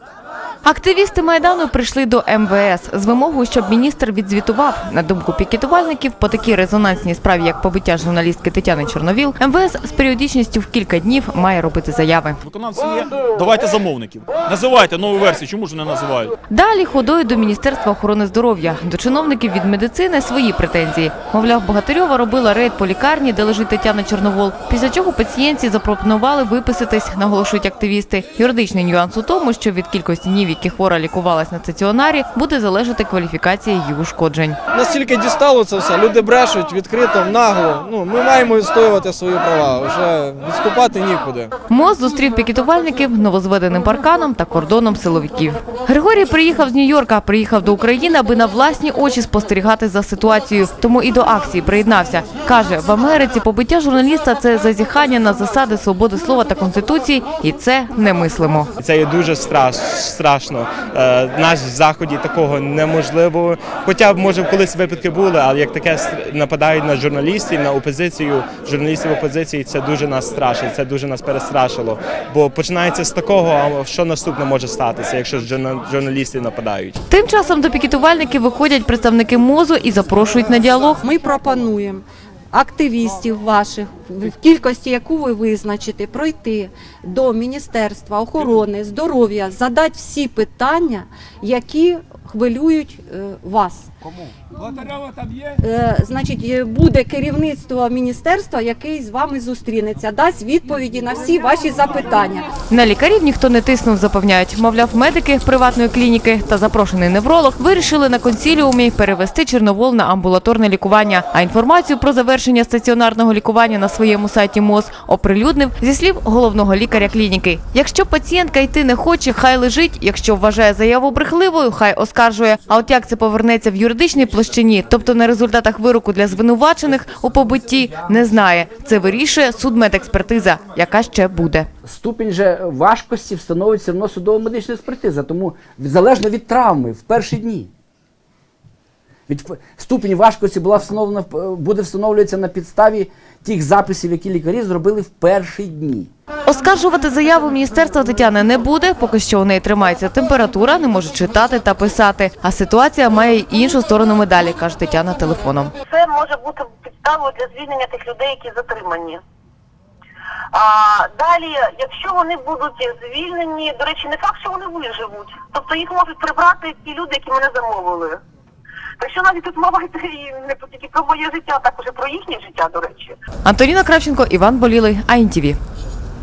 Bye-bye. Активісти майдану прийшли до МВС з вимогою, щоб міністр відзвітував. На думку пікетувальників, по такій резонансній справі, як побиття журналістки Тетяни Чорновіл, МВС з періодичністю в кілька днів має робити заяви. Виконавці є, давайте замовників. Називайте нову версію, чому ж не називають? Далі ходою до Міністерства охорони здоров'я. До чиновників від медицини свої претензії. Мовляв, Богатирьова робила рейд по лікарні, де лежить Тетяна Чорновол. Після чого пацієнтці запропонували виписатись, наголошують активісти. Юридичний нюанс у тому, що від кількості днів, які хвора лікувалась на стаціонарі, буде залежати кваліфікація її ушкоджень. Настільки дістало це все, люди брешуть відкрито, нагло. Ну, ми маємо відстоювати свої права, вже відступати нікуди. МОЗ зустрів пікетувальників новозведеним парканом та кордоном силовиків. Григорій приїхав з Нью-Йорка, приїхав до України, аби на власні очі спостерігати за ситуацією. Тому і до акції приєднався. Каже, в Америці побиття журналіста це зазіхання на засади свободи слова та конституції, і це немислимо. Це є дуже страш, страшно. Е, наш в заході такого неможливо. Хоча б може колись випадки були, але як таке нападають на журналістів, на опозицію, журналістів опозиції, це дуже нас страшить, це дуже нас перестрашило. Бо починається з такого, а що наступне може статися, якщо журна- журналісти нападають. Тим часом до пікетувальників виходять представники МОЗу і запрошують на діалог. Ми пропонуємо активістів ваших, в кількості яку ви визначите, пройти до Міністерства охорони здоров'я, задати всі питання, які хвилюють е, вас. Е, значить, е, буде керівництво міністерства, який з вами зустрінеться, дасть відповіді на всі ваші запитання. На лікарів ніхто не тиснув, запевняють. Мовляв, медики приватної клініки та запрошений невролог вирішили на консіліумі перевести Чорновол на амбулаторне лікування. А інформацію про завершення стаціонарного лікування на своєму сайті МОЗ оприлюднив зі слів головного лікаря клініки. Якщо пацієнтка йти не хоче, хай лежить. Якщо вважає заяву брехливою, хай оскаржує. А от як це повернеться в юридичній площині, тобто на результатах вироку для звинувачених у побитті, не знає. Це вирішує судмедекспертиза, яка ще буде. ступінь же важкості встановить все одно судово-медична експертиза, тому залежно від травми в перші дні. Від ступінь важкості була встановлена, в- буде встановлюватися на підставі тих записів, які лікарі зробили в перші дні. Оскаржувати заяву міністерства Тетяни не буде, поки що у неї тримається температура, не може читати та писати. А ситуація має й іншу сторону медалі, каже Тетяна телефоном. Це може бути підставою для звільнення тих людей, які затримані. А далі, якщо вони будуть звільнені, до речі, не факт, що вони виживуть. Тобто їх можуть прибрати ті люди, які мене замовили. Так що навіть тут мова йде і не тільки про моє життя, а також і про їхнє життя, до речі. Антоніна Кравченко, Іван Болілий, АІНТІВІ.